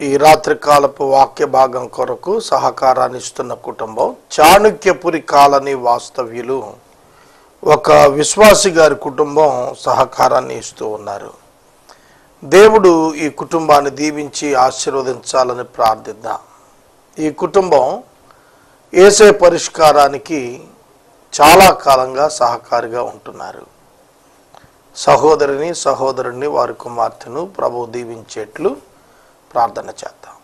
ఈ రాత్రికాలపు వాక్య భాగం కొరకు సహకారాన్ని ఇస్తున్న కుటుంబం చాణుక్యపురి కాలనీ వాస్తవ్యులు. ఒక విశ్వాసి గారి కుటుంబం సహకారాన్ని ఇస్తూ ఉన్నారు. దేవుడు ఈ కుటుంబాన్ని దీవించి ఆశీర్వదించాలని ప్రార్థిద్దాం. ఈ కుటుంబం ఏసే పరిష్కారానికి చాలా కాలంగా సహకారిగా ఉంటున్నారు. సహోదరిని సహోదరుని వారి కుమార్తెను ప్రభు దీవించేట్లు ప్రార్థన చేద్దాం.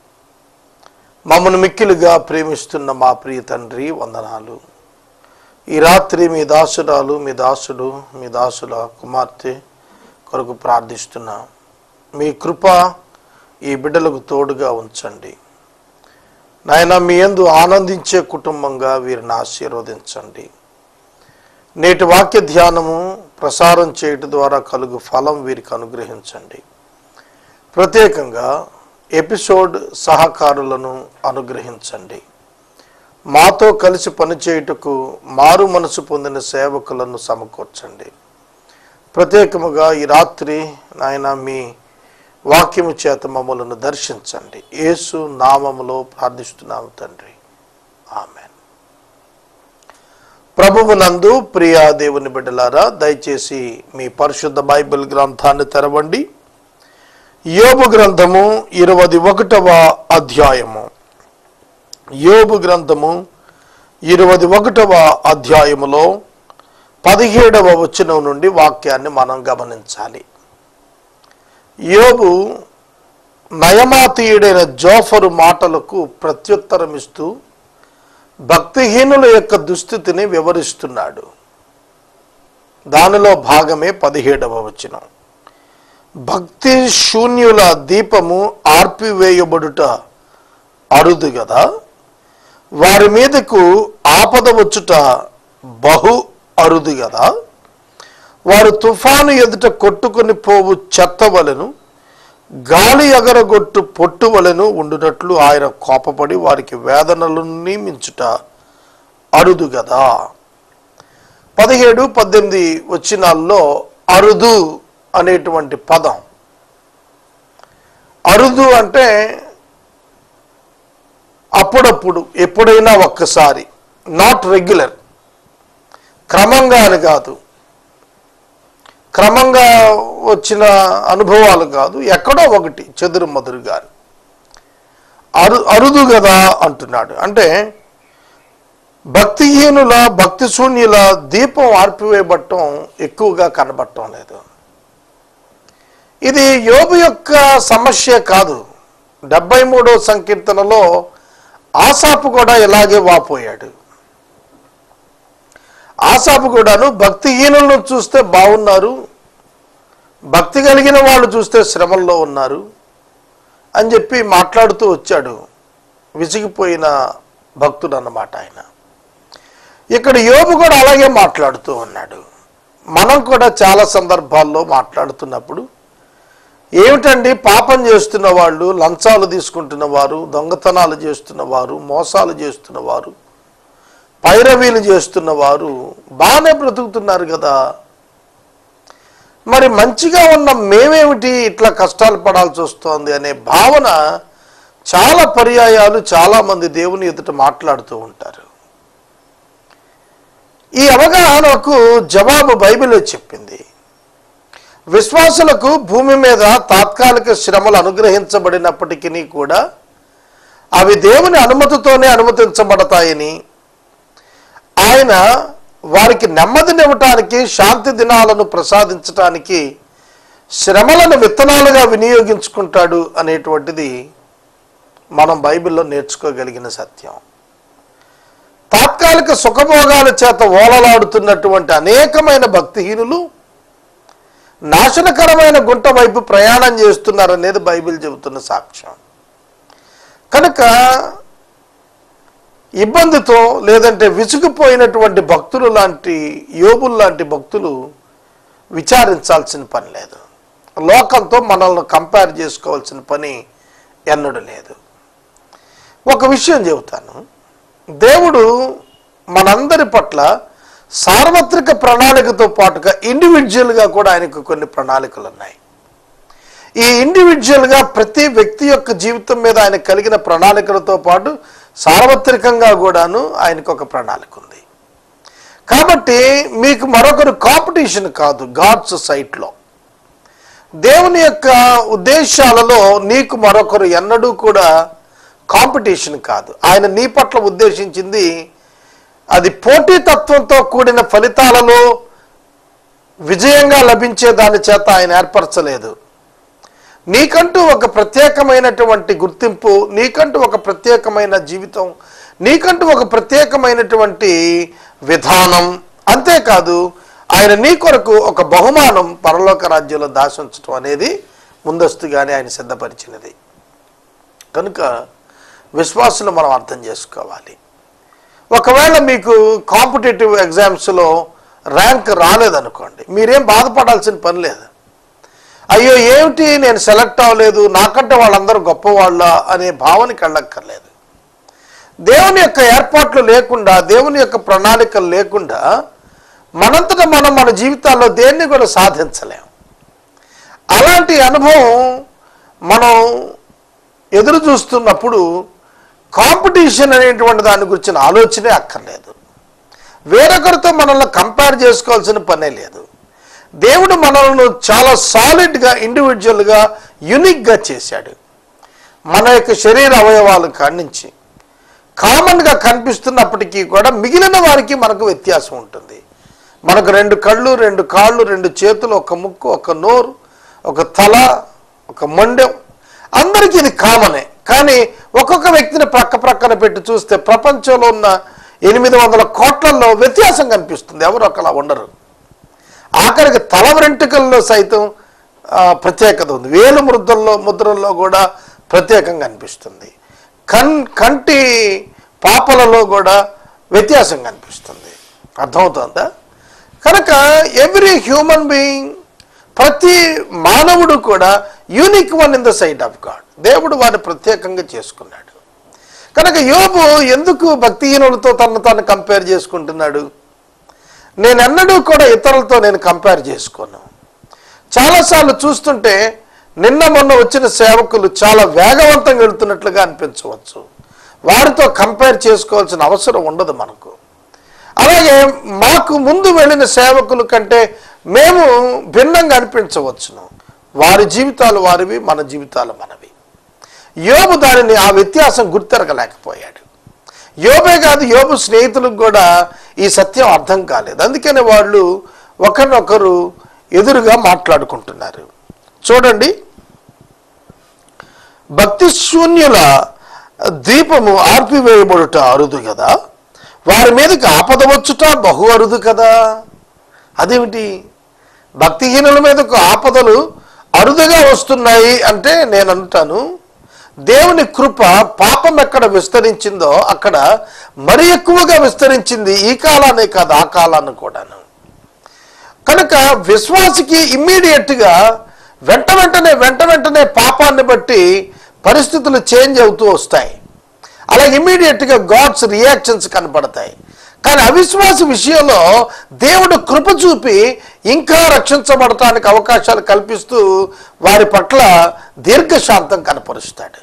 మమ్మను మిక్కిలుగా ప్రేమిస్తున్న మా ప్రియ తండ్రి వందనాలు. ఈ రాత్రి మీ దాసురాలు మీ దాసుడు మీ దాసుల కుమార్తె కొరకు ప్రార్థిస్తున్నా. మీ కృప ఈ బిడ్డలకు తోడుగా ఉంచండి. నాయన మీ యందు ఆనందించే కుటుంబంగా వీరిని ఆశీర్వదించండి. నేటి వాక్య ధ్యానము ప్రసారం చేయటం ద్వారా కలుగు ఫలం వీరికి అనుగ్రహించండి. ప్రత్యేకంగా ఎపిసోడ్ సహకారులను అనుగ్రహించండి. మాతో కలిసి పనిచేయుటకు మారు మనసు పొందిన సేవకులను సమకూర్చండి. ప్రత్యేకముగా ఈ రాత్రి నాయన మీ వాక్యము చేత మమ్మలను దర్శించండి. యేసు నామములో ప్రార్థిస్తున్నాము తండ్రి. ఆమెన్. ప్రభువునందు ప్రియా దేవుని బిడ్డలారా దయచేసి మీ పరిశుద్ధ బైబిల్ గ్రంథాన్ని తెరవండి. యోబు గ్రంథము ఇరవై ఒకటవ అధ్యాయము. యోబు గ్రంథము ఇరవై ఒకటవ అధ్యాయములో పదిహేడవ వచనం నుండి వాక్యాన్ని మనం గమనించాలి. యోబు నయమాతీయుడైన జోఫరు మాటలకు ప్రత్యుత్తరం ఇస్తూ భక్తిహీనుల యొక్క దుస్థితిని వివరిస్తున్నాడు. దానిలో భాగమే పదిహేడవ వచనం. భక్తి శూన్యుల దీపము ఆర్పివేయబడుట అరుదు కదా వారి మీదకు ఆపద వచ్చుట బహు అరుదు కదా వారు తుఫాను ఎదుట కొట్టుకుని పోవు చెత్త వలెను గాలి ఎగరగొట్టు పొట్టు వలెను ఉండునట్లు ఆయన కోపపడి వారికి వేదనలు నియమించుట అరుదు కదా పదిహేడు పద్దెనిమిది వచ్చినాల్లో అరుదు అనేటువంటి పదం. అరుదు అంటే అప్పుడప్పుడు ఎప్పుడైనా ఒక్కసారి నాట్ రెగ్యులర్ క్రమంగా అని కాదు. క్రమంగా వచ్చిన అనుభవాలు కాదు. ఎక్కడో ఒకటి చెదురు మదురు గారు అరు అరుదు కదా అంటున్నాడు. అంటే భక్తిహీనుల భక్తి శూన్యుల దీపం ఆర్పివేయబట్టం ఎక్కువగా కనబడటం లేదు. ఇది యోబు యొక్క సమస్య కాదు. డెబ్బై మూడో సంకీర్తనలో ఆసాపు కూడా ఇలాగే వాపోయాడు. ఆసాపు కూడాను భక్తిహీనులను చూస్తే బాగున్నారు భక్తి కలిగిన వాళ్ళు చూస్తే శ్రమల్లో ఉన్నారు అని చెప్పి మాట్లాడుతూ వచ్చాడు విసిగిపోయిన భక్తుడు అన్నమాట ఆయన. ఇక్కడ యోబు కూడా అలాగే మాట్లాడుతూ ఉన్నాడు. మనం కూడా చాలా సందర్భాల్లో మాట్లాడుతున్నప్పుడు ఏమిటండి పాపం చేస్తున్న వాళ్ళు లంచాలు తీసుకుంటున్న వారు దొంగతనాలు చేస్తున్న వారు మోసాలు చేస్తున్న వారు పైరవీలు చేస్తున్న వారు బాగానే బ్రతుకుతున్నారు కదా. మరి మంచిగా ఉన్న మేమేమిటి ఇట్లా కష్టాలు పడాల్సి వస్తోంది అనే భావన చాలా పర్యాయాలు చాలామంది దేవుని ఎదుట మాట్లాడుతూ ఉంటారు. ఈ అవగాహనకు జవాబు బైబిల్లో చెప్పింది. విశ్వాసులకు భూమి మీద తాత్కాలిక శ్రమలు అనుగ్రహించబడినప్పటికీ కూడా అవి దేవుని అనుమతితోనే అనుమతించబడతాయని ఆయన వారికి నెమ్మదినివ్వటానికి శాంతి దినాలను ప్రసాదించటానికి శ్రమలను విత్తనాలుగా వినియోగించుకుంటాడు అనేటువంటిది మనం బైబిల్లో నేర్చుకోగలిగిన సత్యం. తాత్కాలిక సుఖభోగాల చేత ఓలలాడుతున్నటువంటి అనేకమైన భక్తిహీనులు నాశనకరమైన గుంట వైపు ప్రయాణం చేస్తున్నారనేది బైబిల్ చెబుతున్న సాక్ష్యం. కనుక ఇబ్బందితో లేదంటే విసుగుపోయినటువంటి భక్తులు లాంటి యోగులు లాంటి భక్తులు విచారించాల్సిన పని లేదు. లోకంతో మనల్ని కంపేర్ చేసుకోవాల్సిన పని ఎన్నడూ లేదు. ఒక విషయం చెబుతాను. దేవుడు మనందరి పట్ల సార్వత్రిక ప్రణాళికతో పాటుగా ఇండివిజువల్గా కూడా ఆయనకు కొన్ని ప్రణాళికలు ఉన్నాయి ఈ ఇండివిజువల్గా ప్రతి వ్యక్తి యొక్క జీవితం మీద ఆయన కలిగిన ప్రణాళికలతో పాటు సార్వత్రికంగా కూడాను ఆయనకు ఒక ప్రణాళిక ఉంది. కాబట్టి మీకు మరొకరు కాంపిటీషన్ కాదు గాడ్స్ సైట్లో. దేవుని యొక్క ఉద్దేశాలలో నీకు మరొకరు ఎన్నడూ కూడా కాంపిటీషన్ కాదు. ఆయన నీ పట్ల ఉద్దేశించింది అది పోటీతత్వంతో కూడిన ఫలితాలలో విజయంగా లభించే దాని చేత ఆయన ఏర్పరచలేదు. నీకంటూ ఒక ప్రత్యేకమైనటువంటి గుర్తింపు నీకంటూ ఒక ప్రత్యేకమైన జీవితం నీకంటూ ఒక ప్రత్యేకమైనటువంటి విధానం అంతేకాదు ఆయన నీ కొరకు ఒక బహుమానం పరలోక రాజ్యంలో దాశించడం అనేది ముందస్తుగానే ఆయన సిద్ధపరిచినది. కనుక విశ్వాసులు మనం అర్థం చేసుకోవాలి. ఒకవేళ మీకు కాంపిటేటివ్ ఎగ్జామ్స్లో ర్యాంక్ రాలేదనుకోండి మీరేం బాధపడాల్సిన పని లేదు. అయ్యో ఏమిటి నేను సెలెక్ట్ అవ్వలేదు నాకంటే వాళ్ళందరూ గొప్పవాళ్ళ అనే భావనకి వెళ్ళక్కర్లేదు దేవుని యొక్క ఏర్పాట్లు లేకుండా దేవుని యొక్క ప్రణాళికలు లేకుండా మనంతట మనం మన జీవితాల్లో దేన్ని కూడా సాధించలేం. అలాంటి అనుభవం మనం ఎదురు చూస్తున్నప్పుడు కాంపిటీషన్ అనేటువంటి దాని గురించిన ఆలోచనే అక్కర్లేదు. వేరొకరితో మనల్ని కంపేర్ చేసుకోవాల్సిన పనే లేదు. దేవుడు మనల్ని చాలా సాలిడ్గా ఇండివిజువల్గా యునిక్గా చేశాడు. మన యొక్క శరీర అవయవాలు కానించి. కామన్గా కనిపిస్తున్నప్పటికీ కూడా మిగిలిన వారికి మనకు వ్యత్యాసం ఉంటుంది. మనకు రెండు కళ్ళు రెండు కాళ్ళు రెండు చేతులు ఒక ముక్కు ఒక నోరు ఒక తల ఒక మొండెం. అందరికీ ఇది కామనే. కానీ ఒక్కొక్క వ్యక్తిని ప్రక్క ప్రక్కన పెట్టి చూస్తే ప్రపంచంలో ఉన్న ఎనిమిది వందల కోట్లలో వ్యత్యాసం కనిపిస్తుంది. ఎవరు ఒకలా ఉండరు. ఆఖరికి తల వెంట్రుకల్లో సైతం ప్రత్యేకత ఉంది. వేలు ముద్రల్లో ముద్రల్లో కూడా ప్రత్యేకంగా అనిపిస్తుంది కన్ కంటి పాపలలో కూడా వ్యత్యాసం కనిపిస్తుంది. అర్థమవుతుందా? కనుక ఎవ్రీ హ్యూమన్ బీయింగ్ ప్రతి మానవుడు కూడా unique one in the sight of God దేవుడు వారిని ప్రత్యేకంగా చేసుకున్నాడు. కనుక యోబు ఎందుకు భక్తిహీనులతో తనను తాను కంపేర్ చేసుకుంటున్నాడు? నేను ఎన్నడూ కూడా ఇతరులతో నేను కంపేర్ చేసుకోను. చాలాసార్లు చూస్తుంటే నిన్న మొన్న వచ్చిన సేవకులు చాలా వేగవంతంగా వెళుతున్నట్లుగా అనిపించవచ్చు. వారితో కంపేర్ చేసుకోవాల్సిన అవసరం ఉండదు మనకు. అలాగే మాకు ముందు వెళ్ళిన సేవకుల కంటే మేము భిన్నంగా అనిపించవచ్చును. వారి జీవితాలు వారివి మన జీవితాలు మనవి. యోబు దానిని ఆ వ్యత్యాసం గుర్తెరగలేకపోయాడు. యోబే కాదు యోబు స్నేహితులకు కూడా ఈ సత్యం అర్థం కాలేదు. అందుకనే వాళ్ళు ఒకరినొకరు ఎదురుగా మాట్లాడుకుంటున్నారు. చూడండి. భక్తి శూన్యుల దీపము ఆర్పివేయబడుట అరుదు కదా? వారి మీదకి ఆపద వచ్చుట బహు అరుదు కదా? అదేమిటి? భక్తిహీనుల మీదకు ఆపదలు అరుదుగా వస్తున్నాయి అంటే నేను అంటాను దేవుని కృప పాపం ఎక్కడ విస్తరించిందో అక్కడ మరి ఎక్కువగా విస్తరించింది ఈ కాలానే కాదు ఆ కాలాన్ని కూడాను. కనుక విశ్వాసికి ఇమ్మీడియట్గా వెంట వెంటనే వెంట వెంటనే పాపాన్ని బట్టి పరిస్థితులు చేంజ్ అవుతూ వస్తాయి. అలా ఇమ్మీడియట్గా గాడ్స్ రియాక్షన్స్ కనపడతాయి. కానీ అవిశ్వాస విషయంలో దేవుడు కృప చూపి ఇంకా రక్షించబడటానికి అవకాశాలు కల్పిస్తూ వారి పట్ల దీర్ఘశాంతం కనపరుస్తాడు.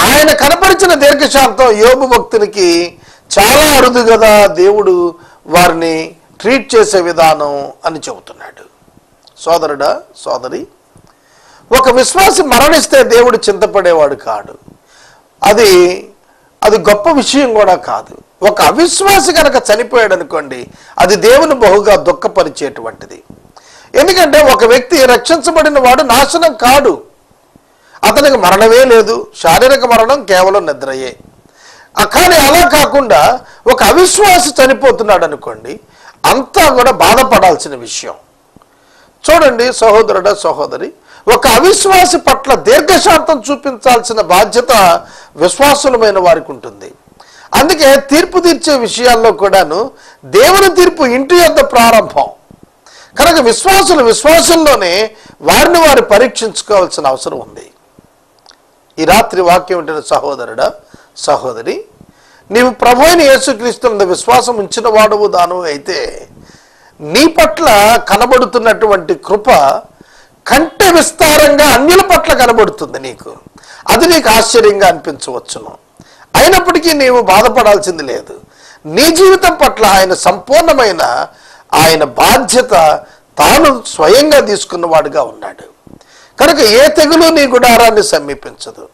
ఆయన కనపరిచిన దీర్ఘశాంతం యోగు భక్తునికి చాలా అరుదు కదా దేవుడు వారిని ట్రీట్ చేసే విధానం అని చెబుతున్నాడు. సోదరుడా సోదరి ఒక విశ్వాసి మరణిస్తే దేవుడు చింతపడేవాడు కాడు. అది అది గొప్ప విషయం కూడా కాదు. ఒక అవిశ్వాసి కనుక చనిపోయాడు అనుకోండి అది దేవుని బహుగా దుఃఖపరిచేటువంటిది. ఎందుకంటే ఒక వ్యక్తి రక్షించబడిన వాడు నాశనం కాడు. అతనికి మరణమే లేదు శారీరక మరణం కేవలం నిద్రయే. కానీ అలా కాకుండా ఒక అవిశ్వాసి చనిపోతున్నాడు అనుకోండి అంతా కూడా బాధపడాల్సిన విషయం. చూడండి సహోదరుడ సహోదరి ఒక అవిశ్వాసి పట్ల దీర్ఘశాంతం చూపించాల్సిన బాధ్యత విశ్వాసులమైన వారికి ఉంటుంది. అందుకే తీర్పు తీర్చే విషయాల్లో కూడాను దేవుని తీర్పు ఇంటి యొద్ద ప్రారంభం. కనుక విశ్వాసులు విశ్వాసంలోనే వారిని వారు పరీక్షించుకోవాల్సిన అవసరం ఉంది. ఈ రాత్రి వాక్యం ఉంటున్న సహోదరుడా సహోదరి నీవు ప్రభు అయిన యేసుక్రీస్తు విశ్వాసం ఉంచిన వాడువు దాను అయితే నీ పట్ల కనబడుతున్నటువంటి కృప కంటే విస్తారంగా అన్యుల పట్ల కనబడుతుంది నీకు. అది నీకు ఆశ్చర్యంగా అనిపించవచ్చును. అయినప్పటికీ నీవు బాధపడాల్సింది లేదు. నీ జీవితం పట్ల ఆయన సంపూర్ణమైన ఆయన బాధ్యత తాను స్వయంగా తీసుకున్నవాడుగా ఉన్నాడు. కనుక ఏ తెగులు నీ గుడారాన్ని సమీపించదు.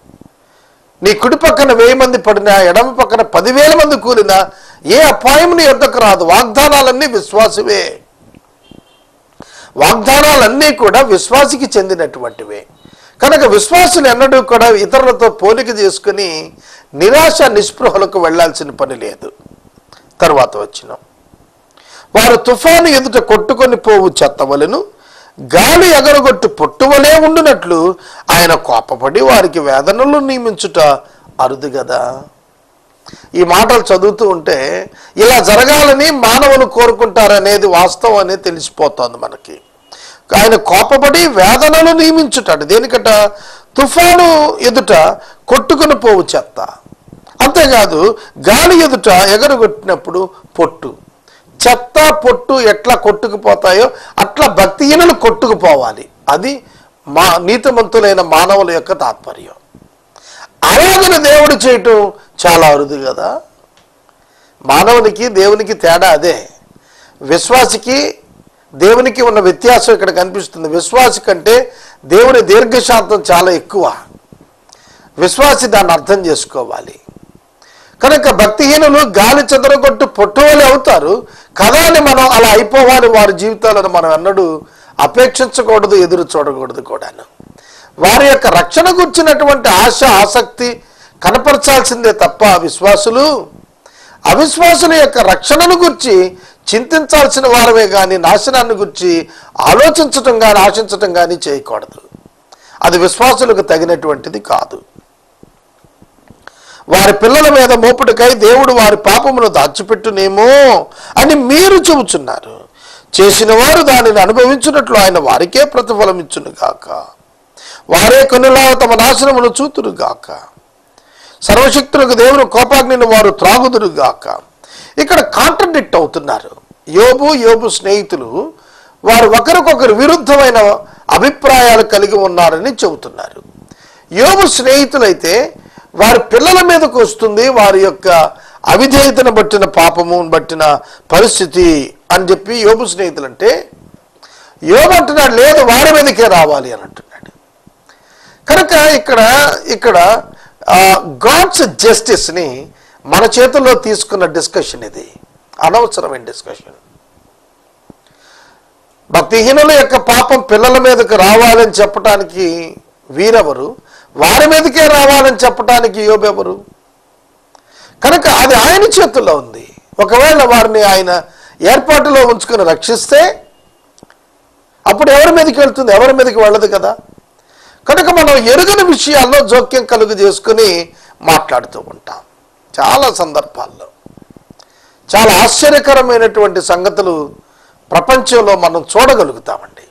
నీ కుడి పక్కన వెయ్యి మంది పడినా ఎడమ పక్కన పదివేల మంది కూలినా ఏ అపాయం నీ యొద్దకు రాదు. వాగ్దానాలన్నీ విశ్వాసవే. వాగ్దానాలన్నీ కూడా విశ్వాసికి చెందినటువంటివే. కనుక విశ్వాసులు ఎన్నడూ కూడా ఇతరులతో పోలిక చేసుకుని నిరాశ నిస్పృహలకు వెళ్ళాల్సిన పని లేదు. తర్వాత వచ్చినాం. వారు తుఫాను ఎదుట కొట్టుకొని పోవు చెత్తవలను గాలి ఎగరగొట్టు పొట్టువలే ఉండినట్లు ఆయన కోపపడి వారికి వేదనలు నియమించుట అరుదు కదా ఈ మాటలు చదువుతూ ఉంటే ఇలా జరగాలని మానవులు కోరుకుంటారనేది వాస్తవం అనేది తెలిసిపోతోంది మనకి. ఆయన కోపపడి వేదనలు నియమించుటాడు దేనికట? తుఫాను ఎదుట కొట్టుకుని పోవు చెత్త. అంతేకాదు గాలి ఎదుట ఎగరగొట్టినప్పుడు పొట్టు. చెత్త పొట్టు ఎట్లా కొట్టుకుపోతాయో అట్లా భక్తిహీనులు కొట్టుకుపోవాలి. అది మా నీతిమంతులైన మానవుల యొక్క తాత్పర్యం. ఆరాధన దేవుడు చేయటం చాలా అరుదు కదా. మానవునికి దేవునికి తేడా అదే. విశ్వాసికి దేవునికి ఉన్న వ్యత్యాసం ఇక్కడ కనిపిస్తుంది. విశ్వాసి కంటే దేవుని దీర్ఘశాంతం చాలా ఎక్కువ. విశ్వాసి దాన్ని అర్థం చేసుకోవాలి. కనుక భక్తిహీనులు గాలి చెదరగొట్టు పొట్టువలే అవుతారు. కదా అని మనం అలా అయిపోవాలి వారి జీవితాలను మనం అన్నడు అపేక్షించకూడదు ఎదురు చూడకూడదు కూడాను. వారి యొక్క రక్షణ గుర్చినటువంటి ఆశ ఆసక్తి కనపరచాల్సిందే తప్ప విశ్వాసులు అవిశ్వాసుల యొక్క రక్షణను గురించి చింతించాల్సిన వారమే కానీ నాశనాన్ని గురించి ఆలోచించటం కానీ ఆశించటం కానీ చేయకూడదు. అది విశ్వాసులకు తగినటువంటిది కాదు. వారి పిల్లల మీద మోపుడికై దేవుడు వారి పాపమును దాచిపెట్టునేమో అని మీరు చెబుతున్నారు చేసిన వారు దానిని అనుభవించినట్లు ఆయన వారికే ప్రతిఫలం గాక వారే కొనులా తమ నాశనమును చూతురుగాక. సర్వశక్తులకు దేవుని కోపాగ్నిని వారు త్రాగుదురుగాక. గాక ఇక్కడ కాంట్రడిక్ట్ అవుతున్నారు. యోబు యోబు స్నేహితులు వారు ఒకరికొకరు విరుద్ధమైన అభిప్రాయాలు కలిగి ఉన్నారని చెబుతున్నారు. యోబు స్నేహితులైతే వారి పిల్లల మీదకు వస్తుంది వారి యొక్క అవిధేయతను బట్టిన పాపము బట్టిన పరిస్థితి అని చెప్పి యోబు స్నేహితులు అంటే యోబు అంటున్నాడు లేదు వారి మీదకే రావాలి అని అంటున్నాడు. కనుక ఇక్కడ ఇక్కడ గాడ్స్ జస్టిస్ని మన చేతుల్లో తీసుకున్న డిస్కషన్ ఇది. అనవసరమైన డిస్కషన్ భక్తిహీనుల యొక్క పాపం పిల్లల మీదకు రావాలని చెప్పటానికి వీరెవరు? వారి మీదకే రావాలని చెప్పటానికి యోబెవరు? కనుక అది ఆయన చేతుల్లో ఉంది. ఒకవేళ వారిని ఆయన ఏర్పాటులో ఉంచుకుని రక్షిస్తే అప్పుడు ఎవరి మీదకి వెళ్తుంది? ఎవరి మీదకి వెళ్ళదు కదా? కనుక మనం ఎరుగని విషయాల్లో జోక్యం కలుగు చేసుకుని మాట్లాడుతూ ఉంటాం. చాలా సందర్భాల్లో. చాలా ఆశ్చర్యకరమైనటువంటి సంగతులు ప్రపంచంలో మనం చూడగలుగుతామండి.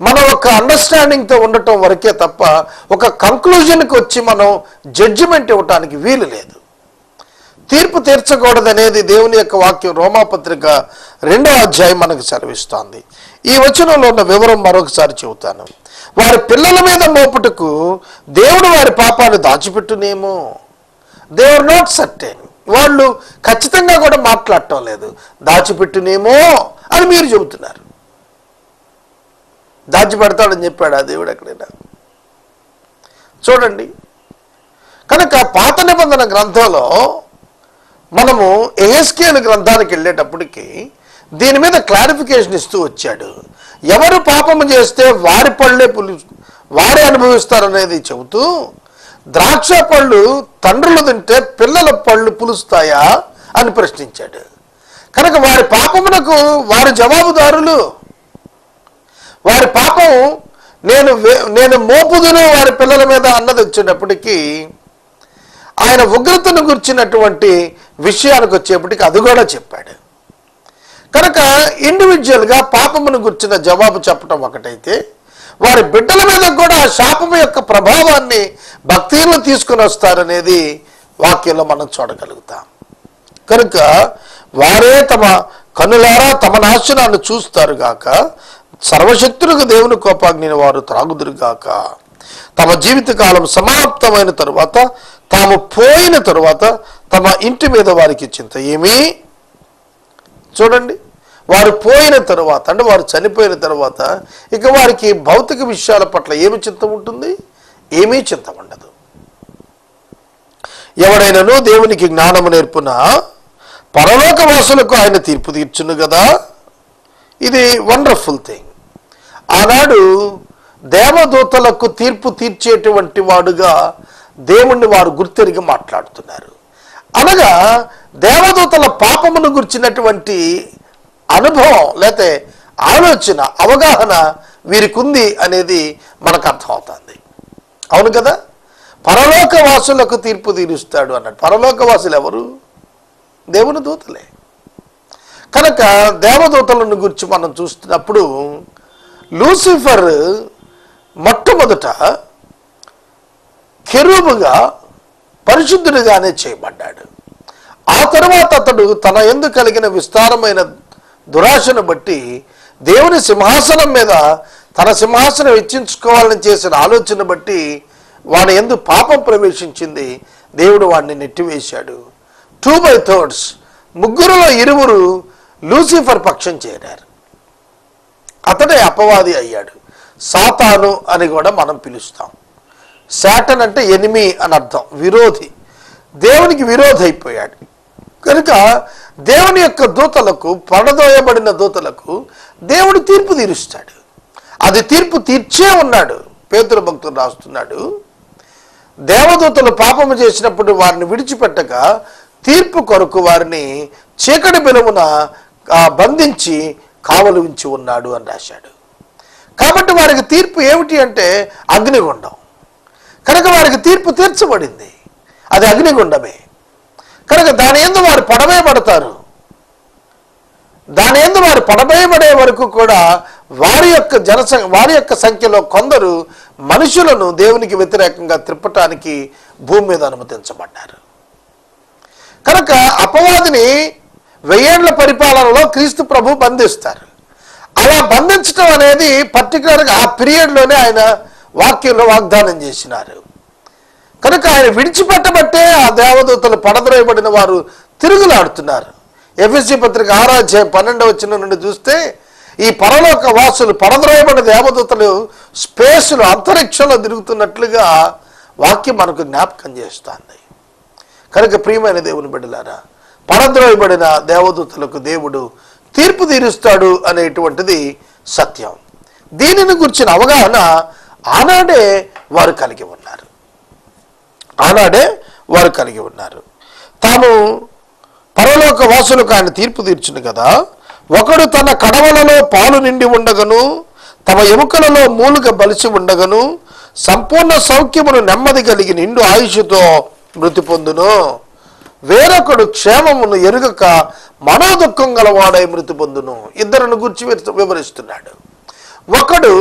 మనం ఒక అండర్స్టాండింగ్తో ఉండటం వరకే తప్ప ఒక కంక్లూజన్కి వచ్చి మనం జడ్జిమెంట్ ఇవ్వటానికి వీలు లేదు. తీర్పు తీర్చకూడదనేది దేవుని యొక్క వాక్యం రోమాపత్రిక రెండో అధ్యాయం మనకు సెలవిస్తోంది. ఈ వచనంలో ఉన్న వివరం మరొకసారి చెబుతాను. వారి పిల్లల మీద మోపుటకు దేవుడు వారి పాపాన్ని దాచిపెట్టునేమో. దేవర్ నాట్ సర్టెన్ వాళ్ళు ఖచ్చితంగా కూడా మాట్లాడటం లేదు. దాచిపెట్టునేమో అని మీరు చెబుతున్నారు. దాచిపెడతాడని చెప్పాడు ఆ దేవుడు ఎక్కడైనా. చూడండి. కనుక పాత నిబంధన గ్రంథంలో మనము ఏఎస్కేల్ గ్రంథానికి వెళ్ళేటప్పటికి దీని మీద క్లారిఫికేషన్ ఇస్తూ వచ్చాడు. ఎవరు పాపము చేస్తే వారి పళ్ళే పులి వారే అనుభవిస్తారనేది చెబుతూ ద్రాక్ష పళ్ళు తండ్రులు తింటే పిల్లల పళ్ళు పులుస్తాయా అని ప్రశ్నించాడు. కనుక వారి పాపమునకు వారి జవాబుదారులు. వారి పాపం నేను నేను మోపుదును వారి పిల్లల మీద అన్నది వచ్చినప్పటికీ ఆయన ఉగ్రతను గుర్చినటువంటి విషయానికి వచ్చేప్పటికి అది కూడా చెప్పాడు. కనుక ఇండివిజువల్గా పాపమును గుర్చిన జవాబు చెప్పడం ఒకటైతే వారి బిడ్డల మీద కూడా శాపం శాపము యొక్క ప్రభావాన్ని భక్తిలో తీసుకుని వస్తారనేది వాక్యంలో మనం చూడగలుగుతాం. కనుక వారే తమ కనులారా తమ నాశనాన్ని చూస్తారు గాక సర్వశక్తులకు దేవుని కోపాగ్ని వారు త్రాగుదురు గాక. తమ జీవితకాలం సమాప్తమైన తరువాత తాము పోయిన తరువాత తమ ఇంటి మీద వారికి చింత ఏమీ? చూడండి. వారు పోయిన తర్వాత అంటే వారు చనిపోయిన తర్వాత ఇక వారికి భౌతిక విషయాల పట్ల ఏమి చింత ఉంటుంది? ఏమీ చింత ఉండదు. ఎవడైనను దేవునికి జ్ఞానము నేర్పున పరలోక వాసులకు ఆయన తీర్పు తీర్చును కదా ఇది వండర్ఫుల్ థింగ్ ఆనాడు దేవదూతలకు తీర్పు తీర్చేటువంటి వాడుగా దేవుణ్ణి వారు గుర్తెరిగి మాట్లాడుతున్నారు. అనగా దేవదూతల పాపమును గుర్చినటువంటి అనుభవం లేతే ఆలోచన అవగాహన వీరికుంది అనేది మనకు అర్థమవుతుంది అవును కదా? పరలోక వాసులకు తీర్పు తీరుస్తాడు అన్నాడు. పరలోక వాసులు ఎవరు దేవుని దూతలే. కనుక దేవదూతలను గురించి మనం చూస్తున్నప్పుడు లూసిఫర్ మొట్టమొదట కెరూబుగా పరిశుద్ధుడిగానే చేయబడ్డాడు. ఆ తర్వాత అతడు తన ఎందు కలిగిన విస్తారమైన దురాశను బట్టి దేవుని సింహాసనం మీద తన సింహాసనం ఇచ్చించుకోవాలని చేసిన ఆలోచన బట్టి వాని ఎందు పాపం ప్రవేశించింది. దేవుడు వాడిని నెట్టివేశాడు. టూ బై థర్డ్స్ ముగ్గురులో ఇరువురు లూసిఫర్ పక్షం చేరారు. అతడే అపవాది అయ్యాడు. సాతాను అని కూడా మనం పిలుస్తాం. శాటన్ అంటే ఎనిమి అని అర్థం. విరోధి. దేవునికి విరోధి అయిపోయాడు కనుక దేవుని యొక్క దూతలకు పడదోయబడిన దూతలకు దేవుడు తీర్పు తీరుస్తాడు. అది తీర్పు తీర్చే ఉన్నాడు. పేతురు భక్తుడు రాస్తున్నాడు. దేవదూతలు పాపము చేసినప్పుడు వారిని విడిచిపెట్టక తీర్పు కొరకు వారిని చీకటి బెలుమున బంధించి కావలు ఉంచి ఉన్నాడు అని రాశాడు. కాబట్టి వారికి తీర్పు ఏమిటి అంటే అగ్నిగుండం. కనుక వారికి తీర్పు తీర్చబడింది. అది అగ్నిగుండమే. కనుక దాని ఎందు వారు పడవేయబడతారు దాని ఎందు వారు పడవేయబడే వరకు కూడా వారి యొక్క జనస వారి యొక్క సంఖ్యలో కొందరు మనుషులను దేవునికి వ్యతిరేకంగా త్రిప్పటానికి భూమి మీద అనుమతించబడ్డారు. కనుక అపవాదిని వెయ్యేళ్ళ పరిపాలనలో క్రీస్తు ప్రభు బంధిస్తారు. అలా బంధించడం అనేది పర్టికులర్గా ఆ పీరియడ్లోనే ఆయన వాక్యంలో వాగ్దానం చేసినారు. కనుక ఆయన విడిచిపెట్టబట్టే ఆ దేవదూతలు పడద్రోయబడిన వారు తిరుగులాడుతున్నారు. ఎఫ్ఎస్సి పత్రిక ఆరాధ్యాయం పన్నెండవ వచ్చిన నుండి చూస్తే ఈ పరలోక వాసులు పడద్రోయబడిన దేవదూతలు స్పేస్లో అంతరిక్షంలో తిరుగుతున్నట్లుగా వాక్యం మనకు జ్ఞాపకం చేస్తుంది. కనుక ప్రియమైన దేవుని బిడ్డలారా పడద్రోయబడిన దేవదూతలకు దేవుడు తీర్పు తీరుస్తాడు అనేటువంటిది సత్యం. దీనిని గురించిన అవగాహన ఆనాడే వారు కలిగి ఉన్నారు. ఆనాడే వారు కలిగి ఉన్నారు. తాము పరలోక వాసులకు ఆయన తీర్పు తీర్చును కదా. ఒకడు తన కడవలలో పాలు నిండి ఉండగను తమ ఎముకలలో మూలుగ బలిసి ఉండగను సంపూర్ణ సౌఖ్యమును నెమ్మది కలిగి నిండు ఆయుషుతో మృతి పొందును. వేరొకడు క్షేమమును ఎరుగక మనోదుఖం గలవాడై మృతి పొందును. ఇద్దరును గుర్చి వివరిస్తున్నాడు. ఒకడు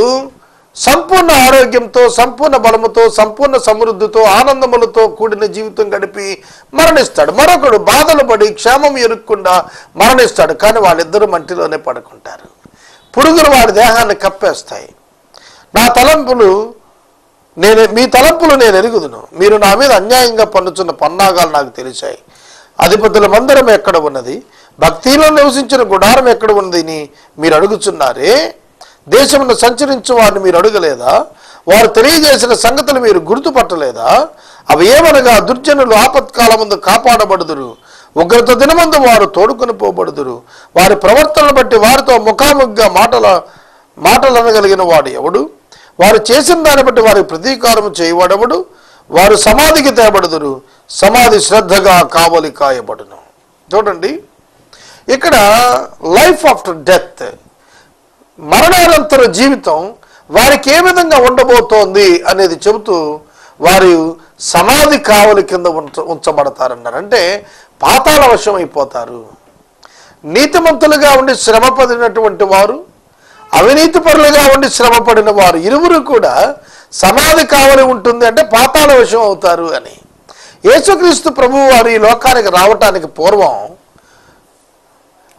సంపూర్ణ ఆరోగ్యంతో సంపూర్ణ బలముతో సంపూర్ణ సమృద్ధితో ఆనందములతో కూడిన జీవితం గడిపి మరణిస్తాడు. మరొకడు బాధలు పడి క్షేమం ఎరుక్కుండా మరణిస్తాడు. కానీ వాళ్ళిద్దరూ మంటిలోనే పడుకుంటారు. పురుగులు వాడి దేహాన్ని కప్పేస్తాయి. నా తలంపులు నేను మీ తలంపులు నేను ఎరుగుదును. మీరు నా మీద అన్యాయంగా పన్నుచున్న పన్నాగాలు నాకు తెలిసాయి. అధిపతుల మందిరం ఎక్కడ ఉన్నది? భక్తిలో నివసించిన గుడారం ఎక్కడ ఉన్నది? అని మీరు అడుగుచున్నారే? దేశమును సంచరించు వారిని మీరు అడగలేదా? వారు తెలియజేసిన సంగతులు మీరు గుర్తుపట్టలేదా? అవి ఏమనగా దుర్జనులు ఆపత్కాల ముందు కాపాడబడుదురు. ఉగ్రత దినమందు వారు తోడుకొని పోబడుదురు. వారి ప్రవర్తనను బట్టి వారితో ముఖాముఖిగా మాటల మాటలు అనగలిగిన వాడు ఎవడు? వారు చేసిన దాన్ని బట్టి వారికి ప్రతీకారం చేయబడవడు వారు సమాధికి తేబడుదురు. సమాధి శ్రద్ధగా కావలి కాయబడును. చూడండి. ఇక్కడ లైఫ్ ఆఫ్టర్ డెత్ మరణానంతర జీవితం వారికి ఏ విధంగా ఉండబోతోంది అనేది చెబుతూ వారు సమాధి కావలి కింద ఉంచ ఉంచబడతారన్నారు. అంటే పాతాల వశం అయిపోతారు. నీతిమంతులుగా ఉండి శ్రమ పడినటువంటి వారు అవినీతి పరులుగా ఉండి శ్రమ పడిన వారు ఇరువురు కూడా సమాధి కావలి ఉంటుంది అంటే పాతాల వశం అవుతారు అని. యేసుక్రీస్తు ప్రభువు వారు ఈ లోకానికి రావటానికి పూర్వం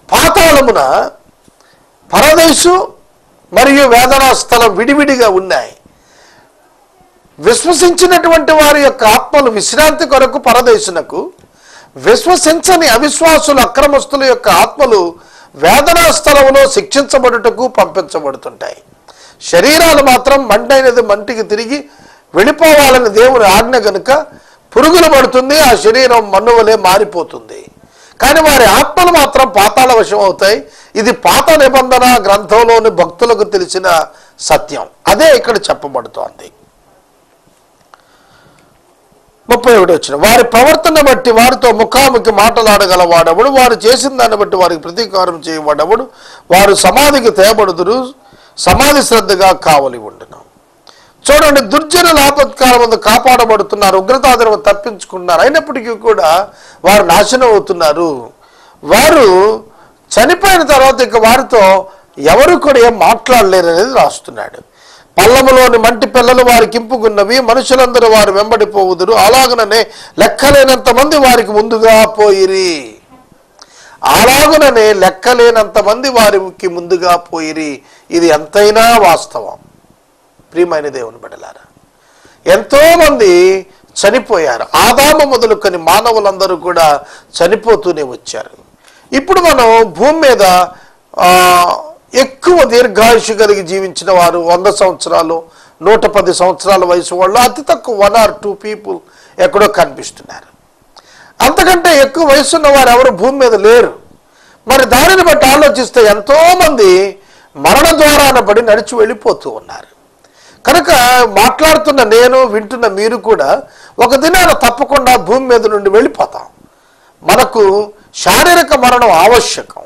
పాతాళమున పరదేశు మరియు వేదనా స్థలం విడివిడిగా ఉన్నాయి. విశ్వసించినటువంటి వారి యొక్క ఆత్మలు విశ్రాంతి కొరకు పరదేశునకు విశ్వసించని అవిశ్వాసుల అక్రమస్తుల యొక్క ఆత్మలు వేదనా స్థలంలో శిక్షించబడుటకు పంపించబడుతుంటాయి. శరీరాలు మాత్రం మంటైనది మంటికి తిరిగి వెళ్ళిపోవాలని దేవుని ఆజ్ఞ గనుక పురుగులు పడుతుంది ఆ శరీరం మన్నువలే మారిపోతుంది. కానీ వారి ఆత్మలు మాత్రం పాతాల వశం అవుతాయి. ఇది పాత నిబంధన గ్రంథంలోని భక్తులకు తెలిసిన సత్యం. అదే ఇక్కడ చెప్పబడుతోంది. ముప్పై ఒకటి వచ్చిన వారి ప్రవర్తన బట్టి వారితో ముఖాముఖి మాటలాడగలవాడవుడు? వారు చేసిన దాన్ని బట్టి వారికి ప్రతీకారం చేయబడవడు? వారు సమాధికి తేబడుదురు సమాధి శ్రద్ధగా కావలి ఉండును. చూడండి దుర్జనుల ఆపత్కాలం ముందు కాపాడబడుతున్నారు ఉగ్రతాదులు తప్పించుకున్నారు అయినప్పటికీ కూడా వారు నాశనం అవుతున్నారు. వారు చనిపోయిన తర్వాత ఇక వారితో ఎవరు కూడా ఏం మాట్లాడలేరు అనేది రాస్తున్నాడు. పల్లములోని మంటి పిల్లలు వారికి ఇంపుకున్నవి మనుషులందరూ వారు వెంబడిపోవుదురు. అలాగననే లెక్కలేనంత మంది వారికి ముందుగా పోయిరి. అలాగుననే లెక్కలేనంత మంది వారికి ముందుగా పోయిరి. ఇది ఎంతైనా వాస్తవం. ప్రియమైన దేవుని బిడ్డలారా ఎంతోమంది చనిపోయారు. ఆదాము మొదలుకొని మానవులందరూ కూడా చనిపోతూనే వచ్చారు. ఇప్పుడు మనం భూమి మీద ఎక్కువ దీర్ఘాయుషు కలిగి జీవించిన వారు వంద సంవత్సరాలు నూట పది సంవత్సరాల వయసు వాళ్ళు అతి తక్కువ వన్ ఆర్ టూ పీపుల్ ఎక్కడో కనిపిస్తున్నారు. అంతకంటే ఎక్కువ వయసు ఉన్న వారు ఎవరు? భూమి మీద లేరు. మరి దానిని బట్టి ఆలోచిస్తే ఎంతోమంది మరణ ద్వారాన పడి నడిచి వెళ్ళిపోతూ ఉన్నారు. కనుక మాట్లాడుతున్న నేను వింటున్న మీరు కూడా ఒక దినాన తప్పకుండా భూమి మీద నుండి వెళ్ళిపోతాం. మనకు శారీరక మరణం ఆవశ్యకం.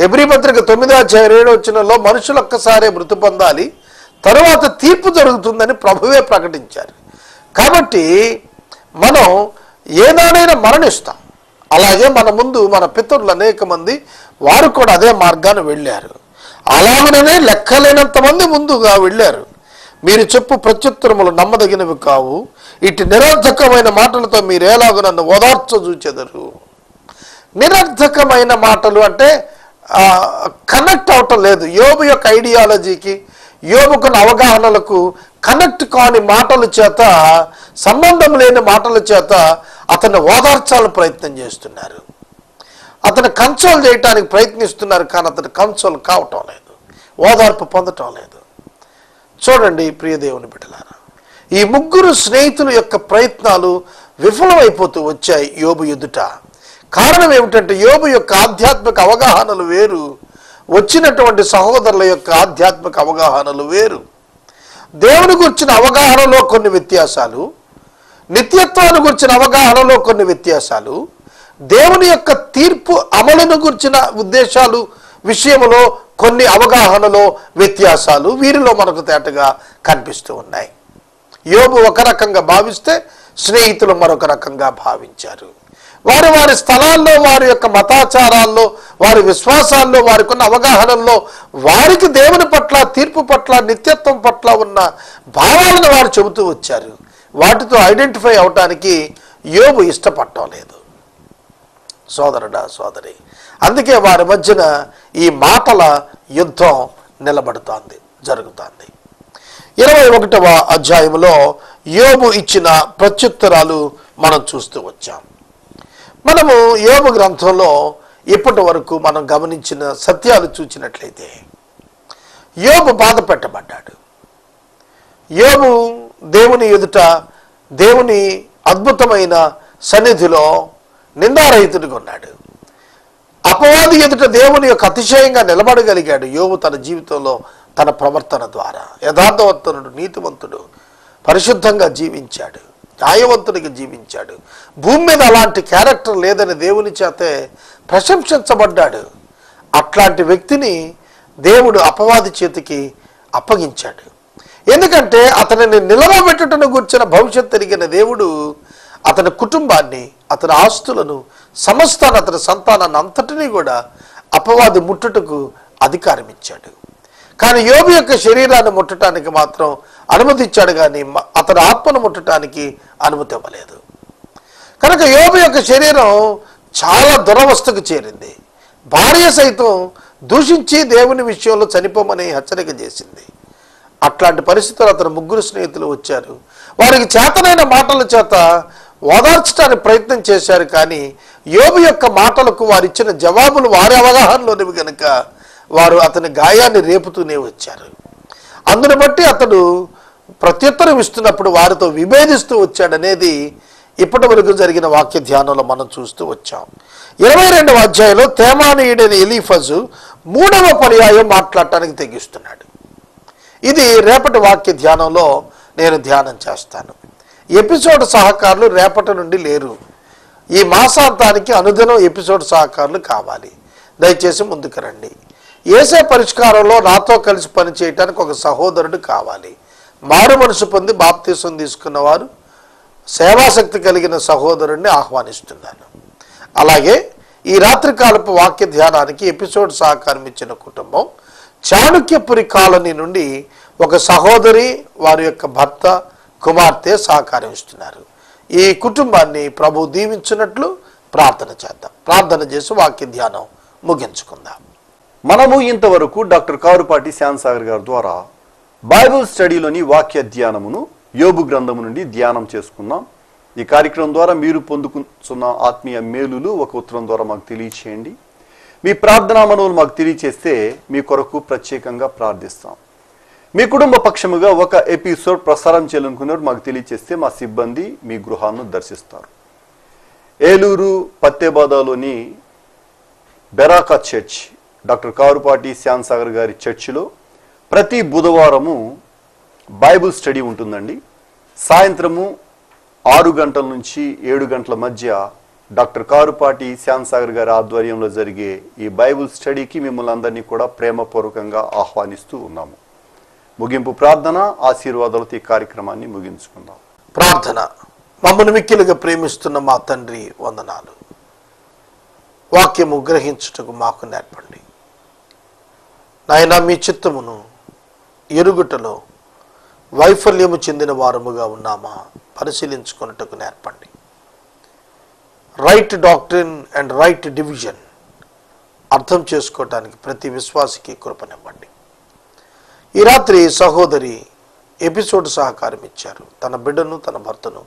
హెబ్రి పత్రిక తొమ్మిదో అధ్యాయం ఏడో వచ్చినలో మనుషులు ఒక్కసారే మృతి పొందాలి తరువాత తీర్పు జరుగుతుందని ప్రభువే ప్రకటించారు. కాబట్టి మనం ఏదానైనా మరణిస్తాం. అలాగే మన ముందు మన పితరులు అనేక మంది వారు కూడా అదే మార్గాన్ని వెళ్ళారు. అలాగనే లెక్కలేనంత మంది ముందుగా వెళ్ళారు. మీరు చెప్పు ప్రత్యుత్తరములు నమ్మదగినవి కావు. ఇటు నిరర్థకమైన మాటలతో మీరు ఎలాగో నన్ను ఓదార్చ చూచెదరు. నిరర్థకమైన మాటలు అంటే కనెక్ట్ అవటం లేదు. యోబు యొక్క ఐడియాలజీకి యోబుకున్న అవగాహనలకు కనెక్ట్ కాని మాటల చేత సంబంధం లేని మాటల చేత అతన్ని ఓదార్చాలని ప్రయత్నం చేస్తున్నారు. అతను కన్సోల్ చేయటానికి ప్రయత్నిస్తున్నారు కానీ అతను కన్సోల్ కావటం లేదు. ఓదార్పు పొందటం లేదు. చూడండి ప్రియ దేవుని బిడ్డలారా ఈ ముగ్గురు స్నేహితుల యొక్క ప్రయత్నాలు విఫలమైపోతూ వచ్చాయి యోబు ఎదుట. కారణం ఏమిటంటే యోబు యొక్క ఆధ్యాత్మిక అవగాహనలు వేరు వచ్చినటువంటి సహోదరుల యొక్క ఆధ్యాత్మిక అవగాహనలు వేరు. దేవుని గురించిన అవగాహనలో కొన్ని వ్యత్యాసాలు నిత్యత్వాన్ని గురించిన అవగాహనలో కొన్ని వ్యత్యాసాలు దేవుని యొక్క తీర్పు అమలును గురించిన ఉద్దేశాలు విషయంలో కొన్ని అవగాహనలో వ్యత్యాసాలు వీరిలో మనకు తేటగా కనిపిస్తూ ఉన్నాయి. యోబు ఒక రకంగా భావిస్తే స్నేహితులు మరొక రకంగా భావించారు. వారి వారి స్థలాల్లో వారి యొక్క మతాచారాల్లో వారి విశ్వాసాల్లో వారికి ఉన్న అవగాహనల్లో వారికి దేవుని పట్ల తీర్పు పట్ల నిత్యత్వం పట్ల ఉన్న భావాలను వారు చెబుతూ వచ్చారు. వాటితో ఐడెంటిఫై అవటానికి యోబు ఇష్టపడటం లేదు. సోదరుడా సోదరి అందుకే వారి మధ్యన ఈ మాటల యుద్ధం నిలబడుతోంది జరుగుతోంది. ఇరవై ఒకటవ అధ్యాయంలో యోబు ఇచ్చిన ప్రత్యుత్తరాలు మనం చూస్తూ వచ్చాం. మనము యోబు గ్రంథంలో ఇప్పటి వరకు మనం గమనించిన సత్యాలు చూచినట్లయితే యోబు బాధ పెట్టబడ్డాడు యోబు దేవుని ఎదుట దేవుని అద్భుతమైన సన్నిధిలో నిందారహితుడిగా ఉన్నాడు. అపవాది ఎదుట దేవుని యొక్క అతిశయంగా నిలబడగలిగాడు యోగు తన జీవితంలో తన ప్రవర్తన ద్వారా. యథార్థవంతుడు నీతివంతుడు పరిశుద్ధంగా జీవించాడు. న్యాయవంతుడిగా జీవించాడు. భూమి మీద అలాంటి క్యారెక్టర్ లేదని దేవుని చేతే ప్రశంసించబడ్డాడు. అట్లాంటి వ్యక్తిని దేవుడు అపవాది చేతికి అప్పగించాడు. ఎందుకంటే అతనిని నిలవబెట్టుటను కూర్చిన భవిష్యత్ తిరిగిన దేవుడు అతని కుటుంబాన్ని అతని ఆస్తులను సమస్తాన్ని అతని సంతానాన్ని అంతటినీ కూడా అపవాది ముట్టుటకు అధికారం ఇచ్చాడు కానీ యోబు యొక్క శరీరాన్ని ముట్టడానికి మాత్రం అనుమతిచ్చాడు కానీ అతని ఆత్మను ముట్టడానికి అనుమతి ఇవ్వలేదు కనుక యోబు యొక్క శరీరం చాలా దురవస్థకు చేరింది. భార్య సైతం దూషించి దేవుని విషయంలో చనిపోమని హెచ్చరిక చేసింది. అట్లాంటి పరిస్థితులు అతను ముగ్గురు స్నేహితులు వచ్చారు. వారికి చేతనైన మాటల చేత ఓదార్చడానికి ప్రయత్నం చేశారు కానీ యోబు యొక్క మాటలకు వారు ఇచ్చిన జవాబులు వారి అవగాహనలోనివి కనుక వారు అతని గాయాన్ని రేపుతూనే వచ్చారు. అందును బట్టి అతడు ప్రత్యుత్తరం ఇస్తున్నప్పుడు వారితో విభేదిస్తూ వచ్చాడనేది ఇప్పటి వరకు జరిగిన వాక్య ధ్యానంలో మనం చూస్తూ వచ్చాం. ఇరవై రెండవ అధ్యాయంలో తేమానీయుడైన ఎలీఫజు మూడవ పర్యాయం మాట్లాడటానికి తెగిస్తున్నాడు. ఇది రేపటి వాక్య ధ్యానంలో నేను ధ్యానం చేస్తాను. ఎపిసోడ్ సహకారులు రేపటి నుండి లేరు. ఈ మాసాంతానికి అనుదినం ఎపిసోడ్ సహకారులు కావాలి. దయచేసి ముందుకు రండి. ఏసే పరిష్కారంలో నాతో కలిసి పనిచేయటానికి ఒక సహోదరుడు కావాలి. మారు మనసు పొంది బాప్తీసం తీసుకున్నవారు సేవాశక్తి కలిగిన సహోదరుణ్ణి ఆహ్వానిస్తున్నాను. అలాగే ఈ రాత్రికాలపు వాక్య ధ్యానానికి ఎపిసోడ్ సహకారం ఇచ్చిన కుటుంబం చాణుక్యపురి కాలనీ నుండి ఒక సహోదరి వారి యొక్క భర్త కుమార్తె సహకారమిస్తున్నారు ఈ కుటుంబాన్ని ప్రభు దీవించినట్లు ప్రార్థన చేద్దాం. ప్రార్థన చేసి వాక్య ధ్యానం ముగించుకుందాం. మనము ఇంతవరకు డాక్టర్ కారుపాటి శ్యాన్సాగర్ గారి ద్వారా బైబిల్ స్టడీలోని వాక్య ధ్యానమును యోబు గ్రంథము నుండి ధ్యానం చేసుకున్నాం. ఈ కార్యక్రమం ద్వారా మీరు పొందుకున్న ఆత్మీయ మేలులు ఒక ఉత్తరం ద్వారా మాకు తెలియచేయండి. మీ ప్రార్థనా మనవులు మాకు తెలియచేస్తే మీ కొరకు ప్రత్యేకంగా ప్రార్థిస్తాం. మీ కుటుంబ పక్షముగా ఒక ఎపిసోడ్ ప్రసారం చేయాలనుకున్నారు మాకు తెలియచేస్తే మా సిబ్బంది మీ గృహాన్ని దర్శిస్తారు. ఏలూరు పత్తేబాదాలోని Beracah church doctor Karupati Shyam Sagar గారి చర్చిలో ప్రతి బుధవారము బైబుల్ స్టడీ ఉంటుందండి. సాయంత్రము ఆరు గంటల నుంచి ఏడు గంటల మధ్య డాక్టర్ కారుపాటి శ్యామ్ సాగర్ గారి ఆధ్వర్యంలో జరిగే ఈ బైబుల్ స్టడీకి మిమ్మల్ని అందరినీ కూడా ప్రేమపూర్వకంగా ఆహ్వానిస్తూ ఉన్నాము. ముగింపు ప్రార్థన ఆశీర్వాదాలతో ఈ కార్యక్రమాన్ని ముగించుకుందాం. ప్రార్థన. మమ్మల్ని మిక్కిలుగా ప్రేమిస్తున్న మా తండ్రి వందనాలు. వాక్యము గ్రహించుటకు మాకు నేర్పండి. నాయన మీ చిత్తమును ఎరుగుటలో వైఫల్యము చెందిన వారముగా ఉన్నామా? పరిశీలించుకొనుటకు నేర్పండి. Right doctrine and right division అర్థం చేసుకోవటానికి ప్రతి విశ్వాసికి కృపనివ్వండి. ఈ రాత్రి సహోదరి ఎపిసోడ్ సహకారం ఇచ్చారు తన బిడ్డను తన భర్తను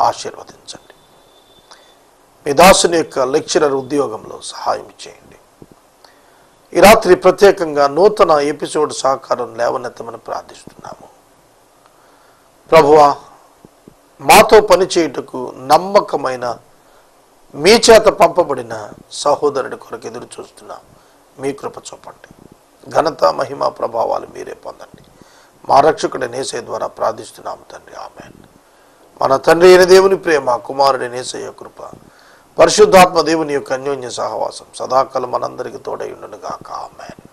ఆశీర్వదించండి. మీ దాసుని యొక్క లెక్చరర్ ఉద్యోగంలో సహాయం చేయండి. ఈ రాత్రి ప్రత్యేకంగా నూతన ఎపిసోడ్ సహకారం లేవనెత్తమని ప్రార్థిస్తున్నాము. ప్రభువా మాతో పనిచేయుటకు నమ్మకమైన మీ చేత పంపబడిన సహోదరుడి కొరకు ఎదురు చూస్తున్నాం మీ కృప చూపండి. ఘనత మహిమ ప్రభావాలు మీరే పొందండి. మా రక్షకుడి నేసే ద్వారా ప్రార్థిస్తున్నాము తండ్రి. ఆమె మన తండ్రి అయిన దేవుని ప్రేమ కుమారుడి నేసయ్య కృప పరిశుద్ధాత్మ దేవుని యొక్క అన్యోన్య సహవాసం సదాకాలం మనందరికీ తోడై ఉండును గాక ఆమెన్.